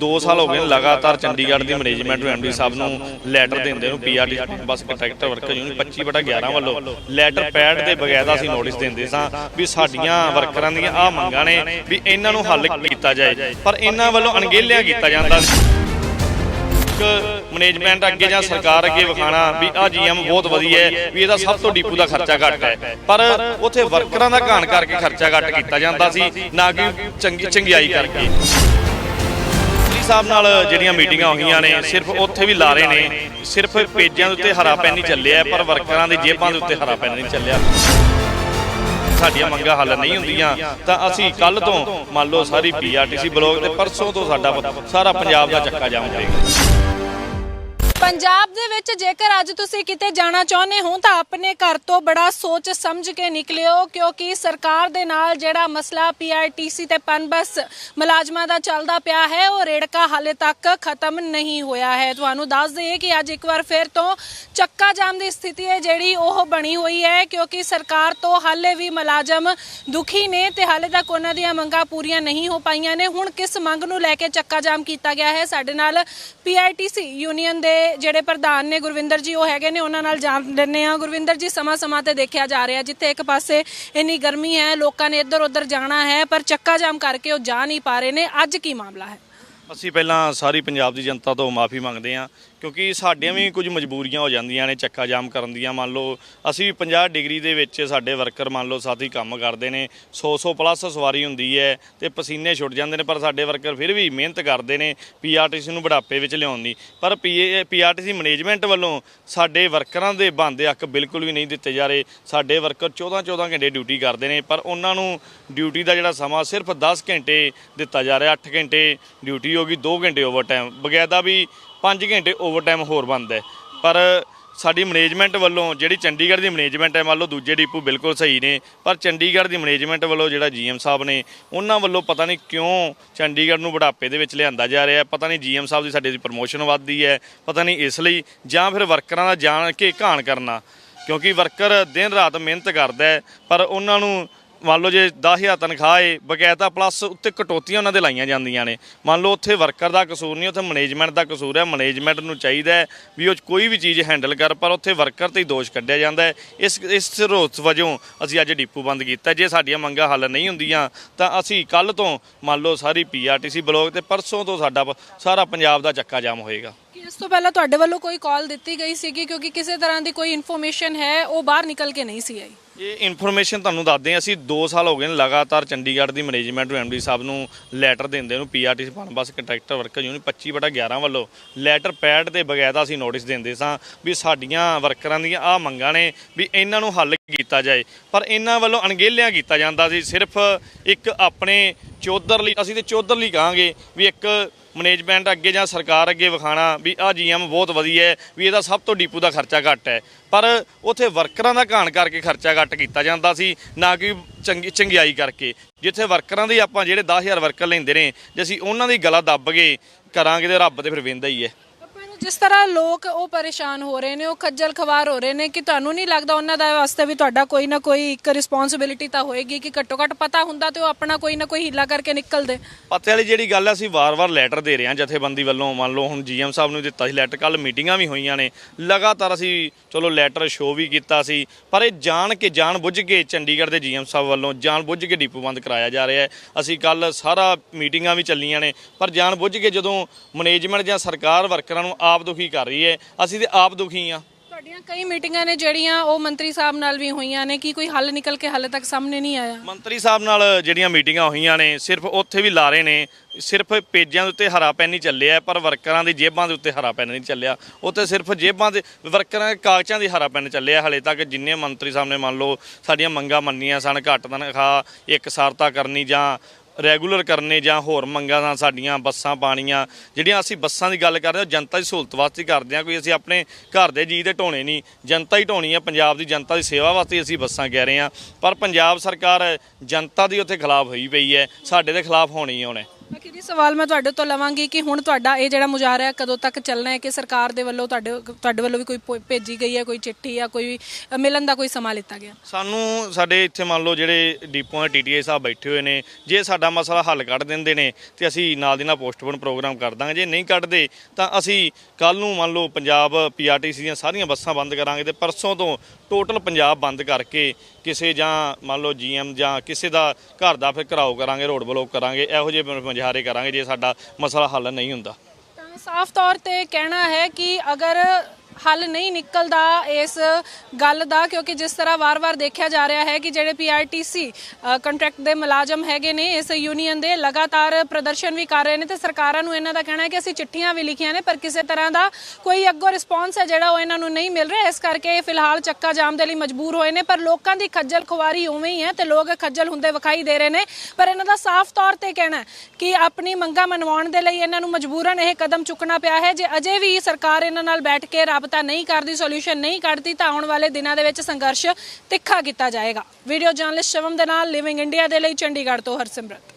2 ਸਾਲ ਹੋ ਗਏ ਨੇ ਲਗਾਤਾਰ ਚੰਡੀਗੜ੍ਹ ਦੀ ਮੈਨੇਜਮੈਂਟ ਨੂੰ ਐਮਡੀ ਸਾਹਿਬ ਨੂੰ ਲੈਟਰ ਦਿੰਦੇ ਨੂੰ PRT bus contractor worker union 25 ਬਟਾ 11 ਵੱਲੋਂ ਲੈਟਰ ਪੈਡ ਦੇ ਬਗੈਰ ਅਸੀਂ ਨੋਟਿਸ ਦਿੰਦੇ ਸਾਂ ਵੀ ਸਾਡੀਆਂ ਵਰਕਰਾਂ ਦੀਆਂ ਆ ਮੰਗਾਂ ਨੇ ਵੀ ਇਹਨਾਂ ਨੂੰ ਹੱਲ ਕੀਤਾ ਜਾਏ। ਪਰ ਇਹਨਾਂ ਵੱਲੋਂ ਅਣਗਹਿਲਿਆ ਕੀਤਾ ਜਾਂਦਾ ਇੱਕ ਮੈਨੇਜਮੈਂਟ ਅੱਗੇ ਜਾਂ ਸਰਕਾਰ ਅੱਗੇ ਵਿਖਾਣਾ ਵੀ ਆ ਜੀਐਮ ਬਹੁਤ ਵਧੀਆ ਹੈ ਵੀ ਇਹਦਾ ਸਭ ਤੋਂ ਡੀਪੂ ਦਾ ਖਰਚਾ ਘੱਟ ਹੈ। ਪਰ ਉੱਥੇ ਵਰਕਰਾਂ ਦਾ ਘਾਣ ਕਰਕੇ ਖਰਚਾ ਘੱਟ ਕੀਤਾ ਜਾਂਦਾ ਸੀ ਨਾ ਕਿ ਚੰਗੀ ਚੰਗਿਆਈ ਕਰਕੇ। ਸਾਹਿਬ ਨਾਲ ਜਿਹੜੀਆਂ ਮੀਟਿੰਗਾਂ ਹੋਈਆਂ ਨੇ, ਸਿਰਫ ਉੱਥੇ ਵੀ ਲਾਰੇ ਨੇ, ਸਿਰਫ ਪੇਜਾਂ ਦੇ ਉੱਤੇ ਹਰਾ ਪੈਨ ਨਹੀਂ ਚੱਲਿਆ, ਪਰ ਵਰਕਰਾਂ ਦੀ ਜੇਬਾਂ ਦੇ ਉੱਤੇ ਹਰਾ ਪੈਨ ਨਹੀਂ ਚੱਲਿਆ। ਸਾਡੀਆਂ ਮੰਗਾਂ ਹੱਲ ਨਹੀਂ ਹੁੰਦੀਆਂ, ਤਾਂ ਅਸੀਂ ਕੱਲ ਤੋਂ ਮੰਨ ਲਓ ਸਾਰੀ ਪੀਆਰਟੀਸੀ ਬਲੋਕ ਤੇ ਪਰਸੋਂ ਤੋਂ ਸਾਡਾ ਸਾਰਾ ਪੰਜਾਬ ਦਾ ਚੱਕਾ ਜਾਮ ਹੋਏਗਾ ਪੰਜਾਬ ਦੇ ਵਿੱਚ ਜੇਕਰ ਅੱਜ ਤੁਸੀਂ ਕਿਤੇ ਜਾਣਾ ਚਾਹੁੰਦੇ ਹੋ ਤਾਂ ਆਪਣੇ ਘਰ ਤੋਂ ਬੜਾ ਸੋਚ ਸਮਝ ਕੇ ਨਿਕਲਿਓ, ਕਿਉਂਕਿ ਸਰਕਾਰ ਦੇ ਨਾਲ ਜਿਹੜਾ ਮਸਲਾ ਪੀਆਰਟੀਸੀ ਤੇ ਪਨਬਸ ਮੁਲਾਜ਼ਮਾਂ ਦਾ ਚੱਲਦਾ ਪਿਆ ਹੈ, ਉਹ ਰੇੜਕਾ ਹਾਲੇ ਤੱਕ ਖਤਮ ਨਹੀਂ ਹੋਇਆ ਹੈ। ਤੁਹਾਨੂੰ ਦੱਸ ਦਈਏ ਕਿ ਅੱਜ ਇੱਕ ਵਾਰ ਫਿਰ ਤੋਂ ਚੱਕਾ ਜਾਮ ਦੀ ਸਥਿਤੀ ਹੈ, ਜਿਹੜੀ ਉਹ ਬਣੀ ਹੋਈ ਹੈ, ਕਿਉਂਕਿ ਸਰਕਾਰ ਤੋਂ ਹਾਲੇ ਵੀ ਮੁਲਾਜ਼ਮ ਦੁਖੀ ਨੇ ਤੇ ਹਾਲੇ ਤੱਕ ਉਹਨਾਂ ਦੀਆਂ ਮੰਗਾਂ ਪੂਰੀਆਂ ਨਹੀਂ ਹੋ ਪਾਈਆਂ ਨੇ। ਹੁਣ ਕਿਸ ਮੰਗ ਨੂੰ ਲੈ ਕੇ ਚੱਕਾ ਜਾਮ ਕੀਤਾ ਗਿਆ ਹੈ, ਸਾਡੇ ਨਾਲ ਪੀਆਰਟੀਸੀ ਯੂਨੀਅਨ ਦੇ ਜਿਹੜੇ ਪ੍ਰਧਾਨ ਨੇ ਗੁਰਵਿੰਦਰ ਜੀ, ਉਹ ਹੈਗੇ ਨੇ, ਉਹਨਾਂ ਨਾਲ ਜਾਣ ਲੈਣੇ ਆ ਗੁਰਵਿੰਦਰ ਜੀ, ਸਮਾਂ ਸਮਾਂ ਤੇ ਦੇਖਿਆ ਜਾ ਰਿਹਾ, ਜਿੱਥੇ ਇੱਕ ਪਾਸੇ ਇੰਨੀ ਗਰਮੀ ਹੈ, ਲੋਕਾਂ ਨੇ ਇੱਧਰ ਉੱਧਰ ਜਾਣਾ ਹੈ, ਪਰ ਚੱਕਾ ਜਾਮ ਕਰਕੇ ਉਹ ਜਾ ਨਹੀਂ ਪਾ ਰਹੇ ਨੇ। ਅੱਜ ਕੀ ਮਾਮਲਾ ਹੈ? ਅਸੀਂ ਪਹਿਲਾਂ ਸਾਰੀ ਪੰਜਾਬ ਦੀ ਜਨਤਾ ਤੋਂ ਮਾਫੀ ਮੰਗਦੇ ਹਾਂ, ਕਿਉਂਕਿ ਸਾਡੀਆਂ ਵੀ ਕੁਝ ਮਜਬੂਰੀਆਂ ਹੋ ਜਾਂਦੀਆਂ ਨੇ ਚੱਕਾ ਜਾਮ ਕਰਨ ਦੀਆਂ। ਮੰਨ ਲਓ, ਅਸੀਂ ਵੀ 50 ਡਿਗਰੀ ਦੇ ਵਿੱਚ ਸਾਡੇ ਵਰਕਰ ਮੰਨ ਲਓ ਸਾਥੀ ਕੰਮ ਕਰਦੇ ਨੇ 100-100 ਪਲੱਸ ਸਵਾਰੀ ਹੁੰਦੀ ਹੈ ਤੇ ਪਸੀਨੇ ਛੁੱਟ ਜਾਂਦੇ ਨੇ, ਪਰ ਸਾਡੇ ਵਰਕਰ ਫਿਰ ਵੀ ਮਿਹਨਤ ਕਰਦੇ ਨੇ ਪੀਆਰਟੀਸੀ ਨੂੰ ਬੁਢਾਪੇ ਵਿੱਚ ਲਿਆਉਣ ਦੀ। ਪਰ ਪੀਆਰਟੀਸੀ ਮੈਨੇਜਮੈਂਟ ਵੱਲੋਂ ਸਾਡੇ ਵਰਕਰਾਂ ਦੇ ਬੰਦੇ ਹੱਕ ਬਿਲਕੁਲ ਵੀ ਨਹੀਂ ਦਿੱਤੇ ਜਾ ਰਹੇ। ਸਾਡੇ ਵਰਕਰ 14-14 ਘੰਟੇ ਡਿਊਟੀ ਕਰਦੇ ਨੇ, ਪਰ ਉਹਨਾਂ ਨੂੰ ਡਿਊਟੀ ਦਾ ਜਿਹੜਾ ਸਮਾਂ ਸਿਰਫ 10 ਘੰਟੇ ਦਿੱਤਾ ਜਾ ਰਿਹਾ 8 ਘੰਟੇ ਡਿਊਟੀ ਹੋ ਗਈ 2 ਘੰਟੇ ਓਵਰਟਾਈਮ ਬਗੈਦਾ ਵੀ 5 ਘੰਟੇ ਓਵਰਟਾਈਮ ਹੋਰ ਬਣਦਾ ਪਰ ਸਾਡੀ ਮੈਨੇਜਮੈਂਟ ਵੱਲੋਂ ਜਿਹੜੀ ਚੰਡੀਗੜ੍ਹ ਦੀ ਮੈਨੇਜਮੈਂਟ ਹੈ, ਮੰਨ ਲਓ ਦੂਜੇ ਡੀਪੂ ਬਿਲਕੁਲ ਸਹੀ ਨੇ, ਪਰ ਚੰਡੀਗੜ੍ਹ ਦੀ ਮੈਨੇਜਮੈਂਟ ਵੱਲੋਂ ਜਿਹੜਾ ਜੀਐਮ ਸਾਹਿਬ ਨੇ, ਉਹਨਾਂ ਵੱਲੋਂ ਪਤਾ ਨਹੀਂ ਕਿਉਂ ਚੰਡੀਗੜ੍ਹ ਨੂੰ ਬੁਢਾਪੇ ਦੇ ਵਿੱਚ ਲਿਆਂਦਾ ਜਾ ਰਿਹਾ ਪਤਾ ਨਹੀਂ ਜੀਐਮ ਸਾਹਿਬ ਦੀ ਸਾਡੇ ਦੀ ਪ੍ਰਮੋਸ਼ਨ ਵੱਧਦੀ ਹੈ, ਪਤਾ ਨਹੀਂ ਇਸ ਲਈ ਜਾਂ ਫਿਰ ਵਰਕਰਾਂ ਦਾ ਜਾਣ ਕੇ ਘਾਣ ਕਰਨਾ, ਕਿਉਂਕਿ ਵਰਕਰ ਦਿਨ ਰਾਤ ਮਿਹਨਤ ਕਰਦਾ ਪਰ ਉਹਨਾਂ ਨੂੰ ਮੰਨ ਲਓ ਜੇ 10000 ਤਨਖਾਹ ਏ ਬਕਾਇਦਾ ਪਲੱਸ ਉੱਤੇ ਕਟੌਤੀਆਂ ਉਹਨਾਂ ਦੇ ਲਾਈਆਂ ਜਾਂਦੀਆਂ ਨੇ। ਮੰਨ ਲਓ ਉੱਥੇ ਵਰਕਰ ਦਾ ਕਸੂਰ ਨਹੀਂ, ਉੱਥੇ ਮੈਨੇਜਮੈਂਟ ਦਾ ਕਸੂਰ ਹੈ ਮੈਨੇਜਮੈਂਟ ਨੂੰ ਚਾਹੀਦਾ ਹੈ ਵੀ ਉਹ ਕੋਈ ਵੀ ਚੀਜ਼ ਹੈਂਡਲ ਕਰ, ਪਰ ਉੱਥੇ ਵਰਕਰ ਤੇ ਹੀ ਦੋਸ਼ ਕੱਢਿਆ ਜਾਂਦਾ ਹੈ। ਇਸ ਇਸ ਸਰੋਤ ਵਜੋਂ ਅਸੀਂ ਅੱਜ ਡਿਪੂ ਬੰਦ ਕੀਤਾ ਜੇ ਸਾਡੀਆਂ ਮੰਗਾਂ ਹੱਲ ਨਹੀਂ ਹੁੰਦੀਆਂ, ਤਾਂ ਅਸੀਂ ਕੱਲ ਤੋਂ ਮੰਨ ਲਓ ਸਾਰੀ ਪੀਆਰਟੀਸੀ ਬਲੋਕ ਤੇ ਪਰਸੋਂ ਤੋਂ ਸਾਡਾ ਪ- ਸਾਰਾ ਪੰਜਾਬ ਦਾ ਚੱਕਾ ਜਾਮ ਹੋਏਗਾ। ਇਸ ਤੋਂ ਪਹਿਲਾਂ ਤੁਹਾਡੇ ਵੱਲੋਂ ਕੋਈ ਕਾਲ ਦਿੱਤੀ ਗਈ ਸੀਗੀ ਕਿਉਂਕਿ ਕਿਸੇ ਤਰ੍ਹਾਂ ਦੀ ਕੋਈ ਇਨਫੋਰਮੇਸ਼ਨ ਹੈ, ਉਹ ਬਾਹਰ ਨਿਕਲ ਕੇ ਨਹੀਂ ਸੀ ਆਈ। ਇਹ ਇਨਫੋਰਮੇਸ਼ਨ ਤੁਹਾਨੂੰ ਦੱਸਦੇ ਹਾਂ। ਅਸੀਂ 2 ਸਾਲ ਹੋ ਗਏ ਨੇ ਲਗਾਤਾਰ ਚੰਡੀਗੜ੍ਹ ਦੀ ਮੈਨੇਜਮੈਂਟ ਨੂੰ ਐਮਡੀ ਸਾਹਿਬ ਨੂੰ ਲੈਟਰ ਦਿੰਦੇ ਨੂੰ PRTC bus contractor worker union 25 ਬਟਾ 11 ਵੱਲੋਂ। ਲੈਟਰ ਪੈਡ ਦੇ ਬਗੈਰ ਅਸੀਂ ਨੋਟਿਸ ਦਿੰਦੇ ਸਾਂ ਵੀ ਸਾਡੀਆਂ ਵਰਕਰਾਂ ਦੀਆਂ ਆ ਮੰਗਾਂ ਨੇ ਵੀ ਇਹਨਾਂ ਨੂੰ ਹੱਲ ਕੀਤਾ ਜਾਏ। ਪਰ ਇਹਨਾਂ ਵੱਲੋਂ ਅਣਗਹਿਲਿਆ ਕੀਤਾ ਜਾਂਦਾ ਸੀ। ਸਿਰਫ ਇੱਕ ਆਪਣੇ ਚੌਧਰ ਲਈ, ਅਸੀਂ ਤੇ ਚੌਧਰ ਲਈ ਕਹਾਂਗੇ ਵੀ ਇੱਕ ਮੈਨੇਜਮੈਂਟ ਅੱਗੇ ਜਾਂ ਸਰਕਾਰ ਅੱਗੇ ਵਿਖਾਣਾ ਵੀ ਆ ਜੀਐਮ ਬਹੁਤ ਵਧੀਆ ਹੈ, ਵੀ ਇਹਦਾ ਸਭ ਤੋਂ ਡੀਪੂ ਦਾ ਖਰਚਾ ਘੱਟ ਹੈ। ਪਰ ਉੱਥੇ ਵਰਕਰਾਂ ਦਾ ਘਾਣ ਕਰਕੇ ਖਰਚਾ ਘੱਟ ਕੀਤਾ ਜਾਂਦਾ ਸੀ, ਨਾ ਕਿ ਚੰਗੀ, ਚੰਗਿਆਈ ਕਰਕੇ। ਜਿੱਥੇ ਵਰਕਰਾਂ ਦੀ ਆਪਾਂ ਜਿਹੜੇ 10000 ਵਰਕਰ ਲੈਂਦੇ ਨੇ, ਜੇ ਅਸੀਂ ਉਹਨਾਂ ਦੀ ਗਲਾ ਦੱਬ ਕੇ ਕਰਾਂਗੇ ਤੇ ਰੱਬ ਤੇ ਫਿਰ ਵਿੰਦਾ ਹੀ ਹੈ। ਜਿਸ ਤਰ੍ਹਾਂ ਲੋਕ ਉਹ ਪਰੇਸ਼ਾਨ ਹੋ ਰਹੇ ਨੇ, ਉਹ ਖੱਜਲ ਖਵਾਰ ਹੋ ਰਹੇ ਨੇ ਕਿ ਤੁਹਾਨੂੰ ਨਹੀਂ ਲੱਗਦਾ ਉਹਨਾਂ ਦਾ ਵਾਸਤੇ ਵੀ ਤੁਹਾਡਾ ਕੋਈ ਨਾ ਕੋਈ ਇੱਕ ਰਿਸਪੌਂਸਿਬਿਲਿਟੀ ਤਾਂ ਹੋਏਗੀ ਕਿ ਘੱਟੋ ਘੱਟ ਪਤਾ ਹੁੰਦਾ ਤੇ ਉਹ ਆਪਣਾ ਕੋਈ ਨਾ ਕੋਈ ਹੀਲਾ ਕਰਕੇ ਨਿਕਲਦੇ। ਪਤੇ ਵਾਲੀ ਜਿਹੜੀ ਗੱਲ ਹੈ ਅਸੀਂ ਵਾਰ-ਵਾਰ ਲੈਟਰ ਦੇ ਰਹੇ ਹਾਂ ਜਥੇਬੰਦੀ ਵੱਲੋਂ। ਮੰਨ ਲਓ ਹੁਣ ਜੀਐਮ ਸਾਹਿਬ ਨੂੰ ਦਿੱਤਾ ਸੀ ਲੈਟਰ ਕੱਲ ਮੀਟਿੰਗਾਂ ਵੀ ਹੋਈਆਂ ਨੇ। ਲਗਾਤਾਰ ਅਸੀਂ ਚਲੋ ਲੈਟਰ ਸ਼ੋਅ ਵੀ ਕੀਤਾ ਸੀ, ਪਰ ਇਹ ਜਾਣ ਕੇ ਜਾਣ ਬੁੱਝ ਕੇ ਚੰਡੀਗੜ੍ਹ ਦੇ ਜੀਐਮ ਸਾਹਿਬ ਵੱਲੋਂ ਜਾਣ ਬੁੱਝ ਕੇ ਡਿਪੂ ਬੰਦ ਕਰਾਇਆ ਜਾ ਰਿਹਾ ਹੈ। ਅਸੀਂ ਕੱਲ ਸਾਰਾ ਮੀਟਿੰਗਾਂ ਵੀ ਚੱਲੀਆਂ ਨੇ, ਪਰ ਜਾਣ ਬੁੱਝ ਕੇ ਜਦੋਂ ਮੈਨੇਜਮੈਂਟ ਜਾਂ ਸਰਕਾਰ ਵਰਕਰਾਂ ਨੂੰ ਆਪ ਦੁਖੀ ਕਰ ਰਹੀ ਹੈ। ਅਸੀਂ ਤੇ ਆਪ ਦੁਖੀ ਆ ਤੁਹਾਡੀਆਂ ਕਈ ਮੀਟਿੰਗਾਂ ਨੇ ਜਿਹੜੀਆਂ ਉਹ ਮੰਤਰੀ ਸਾਹਿਬ ਨਾਲ ਵੀ ਹੋਈਆਂ ਨੇ ਕਿ ਕੋਈ ਹੱਲ ਨਿਕਲ ਕੇ ਹਾਲੇ ਤੱਕ ਸਾਹਮਣੇ ਨਹੀਂ ਆਇਆ? ਮੰਤਰੀ ਸਾਹਿਬ ਨਾਲ ਜਿਹੜੀਆਂ ਮੀਟਿੰਗਾਂ ਹੋਈਆਂ ਨੇ ਸਿਰਫ ਉੱਥੇ ਵੀ ਲਾਰੇ ਨੇ ਸਿਰਫ ਪੇਜਾਂ ਦੇ ਉੱਤੇ ਹਰਾ ਪੈਨ ਨਹੀਂ ਚੱਲਿਆ ਪਰ ਵਰਕਰਾਂ ਦੀ ਜੇਬਾਂ ਦੇ ਉੱਤੇ ਹਰਾ ਪੈਨ ਨਹੀਂ ਚੱਲਿਆ। ਉੱਥੇ ਸਿਰਫ ਜੇਬਾਂ ਦੇ ਵਰਕਰਾਂ ਦੇ ਕਾਗਜ਼ਾਂ ਦੀ ਹਰਾ ਪੈਨ ਚੱਲਿਆ ਹਲੇ ਤੱਕ ਜਿੰਨੇ ਮੰਤਰੀ ਸਾਹਿਬ ਨੇ ਮੰਨ ਲਓ ਸਾਡੀਆਂ ਮੰਗਾਂ ਮੰਨੀਆਂ ਸਨ ਘੱਟ ਤਨਖਾਹ ਇੱਕ ਸਾਰਤਾ ਕਰਨੀ ਜਾਂ ਰੈਗੂਲਰ ਕਰਨੇ ਜਾਂ ਹੋਰ ਮੰਗਾਂ ਨਾਲ ਸਾਡੀਆਂ ਬੱਸਾਂ ਪਾਣੀਆਂ, ਜਿਹੜੀਆਂ ਅਸੀਂ ਬੱਸਾਂ ਦੀ ਗੱਲ ਕਰਦੇ ਹਾਂ, ਉਹ ਜਨਤਾ ਦੀ ਸਹੂਲਤ ਵਾਸਤੇ ਕਰਦੇ ਹਾਂ, ਕੋਈ ਅਸੀਂ ਆਪਣੇ ਘਰ ਦੇ ਜੀ ਦੇ ਢੋਣੇ ਨਹੀਂ, ਜਨਤਾ ਹੀ ਢੋਣੀ ਹੈ, ਪੰਜਾਬ ਦੀ ਜਨਤਾ ਦੀ ਸੇਵਾ ਵਾਸਤੇ ਅਸੀਂ ਬੱਸਾਂ ਕਹਿ ਰਹੇ ਹਾਂ। ਪਰ ਪੰਜਾਬ ਸਰਕਾਰ ਜਨਤਾ ਦੀ ਉੱਥੇ ਖਿਲਾਫ ਹੋਈ ਪਈ ਹੈ, ਸਾਡੇ ਦੇ ਖਿਲਾਫ ਹੋਣੀ ਹੀ ਹੋਣੇ ਆਖਿਰ ਸਵਾਲ ਮੈਂ ਤੁਹਾਡੇ ਤੋਂ ਲਵਾਂਗੀ ਕਿ ਹੁਣ ਤੁਹਾਡਾ ਇਹ ਜਿਹੜਾ ਮੁਜ਼ਾਹਰਾ ਕਦੋਂ ਤੱਕ ਚੱਲਣਾ ਹੈ ਕਿ ਸਰਕਾਰ ਦੇ ਵੱਲੋਂ ਤੁਹਾਡੇ ਤੁਹਾਡੇ ਵੱਲੋਂ ਵੀ ਕੋਈ ਭੋ- ਭੇਜੀ ਗਈ ਹੈ ਕੋਈ ਚਿੱਠੀ ਜਾਂ ਕੋਈ ਅ, ਮਿਲਣ ਦਾ ਕੋਈ ਸਮਾਂ ਲਿੱਤਾ ਗਿਆ? ਸਾਨੂੰ ਸਾਡੇ ਇੱਥੇ ਮੰਨ ਲਓ ਜਿਹੜੇ ਡੀਪੋ ਟੀਟੀਏ ਸਾਹਿਬ ਬੈਠੇ ਹੋਏ ਨੇ ਜੇ ਸਾਡਾ ਮਸਲਾ ਹੱਲ ਕੱਢ ਦਿੰਦੇ ਨੇ ਤੇ ਅਸੀਂ ਨਾਲ ਦੀ ਨਾਲ ਪੋਸਟਪੋਨ ਪ੍ਰੋਗਰਾਮ ਕਰ ਦਾਂਗੇ ਜੇ ਨਹੀਂ ਕੱਢਦੇ ਤਾਂ ਅਸੀਂ ਕੱਲ ਨੂੰ ਮੰਨ ਲਓ ਪੰਜਾਬ ਪੀਆਰਟੀਸੀ ਦੀਆਂ ਸਾਰੀਆਂ ਬੱਸਾਂ ਬੰਦ ਕਰਾਂਗੇ ਤੇ ਪਰਸੋਂ ਤੋਂ ਟੋਟਲ ਪੰਜਾਬ ਬੰਦ ਕਰਕੇ ਕਿਸੇ ਜਾਂ ਮੰਨ ਲਓ ਜੀਐਮ ਜਾਂ ਕਿਸੇ ਦਾ ਘਰ ਦਾ ਫਿਰ ਘਰਾਓ ਕਰਾਂਗੇ ਰੋਡ ਬਲੋਕ ਕਰਾਂਗੇ ਇਹੋ ਜਿਹੇ ਮੁਜ਼ਾਹਰੇ ਕਰਾਂਗੇ ਜੇ ਸਾਡਾ ਮਸਲਾ ਹੱਲ ਨਹੀਂ ਹੁੰਦਾ। ਸਾਫ਼ ਤੌਰ ਤੇ ਕਹਿਣਾ ਹੈ ਕਿ ਅਗਰ ਹੱਲ ਨਹੀਂ ਨਿਕਲਦਾ ਇਸ ਗੱਲ ਦਾ, ਕਿਉਂਕਿ ਜਿਸ ਤਰ੍ਹਾਂ ਵਾਰ-ਵਾਰ ਦੇਖਿਆ ਜਾ ਰਿਹਾ ਹੈ ਕਿ ਜਿਹੜੇ ਪੀਆਰਟੀਸੀ ਕੰਟਰੈਕਟ ਦੇ ਮੁਲਾਜ਼ਮ ਹੈਗੇ ਨੇ, ਇਸ ਯੂਨੀਅਨ ਦੇ ਲਗਾਤਾਰ ਪ੍ਰਦਰਸ਼ਨ ਵੀ ਕਰ ਰਹੇ ਨੇ ਤੇ ਸਰਕਾਰਾਂ ਨੂੰ ਇਹਨਾਂ ਦਾ ਕਹਿਣਾ ਹੈ ਕਿ ਅਸੀਂ ਚਿੱਠੀਆਂ ਵੀ ਲਿਖੀਆਂ ਨੇ, ਪਰ ਕਿਸੇ ਤਰ੍ਹਾਂ ਦਾ ਕੋਈ ਅੱਗੋਂ ਰਿਸਪੌਂਸ ਹੈ ਜਿਹੜਾ ਉਹ ਇਹਨਾਂ ਨੂੰ ਨਹੀਂ ਮਿਲ ਰਿਹਾ। ਇਸ ਕਰਕੇ ਇਹ ਫਿਲਹਾਲ ਚੱਕਾ ਜਾਮ ਦੇ ਲਈ ਮਜਬੂਰ ਹੋਏ ਨੇ, ਪਰ ਲੋਕਾਂ ਦੀ ਖੱਜਲ ਖੁਆਰੀ ਉਵੇਂ ਹੀ ਹੈ ਤੇ ਲੋਕ ਖੱਜਲ ਹੁੰਦੇ ਵਿਖਾਈ ਦੇ ਰਹੇ ਨੇ। ਪਰ ਇਹਨਾਂ ਦਾ ਸਾਫ਼ ਤੌਰ ਤੇ ਕਹਿਣਾ ਕਿ ਆਪਣੀ ਮੰਗਾਂ ਮਨਵਾਉਣ ਦੇ ਲਈ ਇਹਨਾਂ ਨੂੰ ਮਜਬੂਰਨ ਇਹ ਕਦਮ ਚੁੱਕਣਾ ਪਿਆ ਹੈ। ਜੇ ਅਜੇ ਵੀ ਸਰਕਾਰ ਇਹਨਾਂ ਨਾਲ ਬੈਠ ਕੇ ਰਾਬਤਾ ਨਹੀਂ ਕਰਦੀ ਸੋਲੂਸ਼ਨ ਨਹੀਂ ਕੱਢਦੀ, ਤਾਂ ਆਉਣ ਵਾਲੇ ਦਿਨਾਂ ਦੇ ਵਿੱਚ ਸੰਘਰਸ਼ ਤਿੱਖਾ ਕੀਤਾ ਜਾਏਗਾ। ਵੀਡੀਓ ਜਰਨਲਿਸਟ ਸ਼ਵਮ ਦੇ ਨਾਲ ਲਿਵਿੰਗ ਇੰਡੀਆ ਦੇ ਲਈ ਚੰਡੀਗੜ੍ਹ ਤੋਂ ਹਰਸਿਮਰਤ।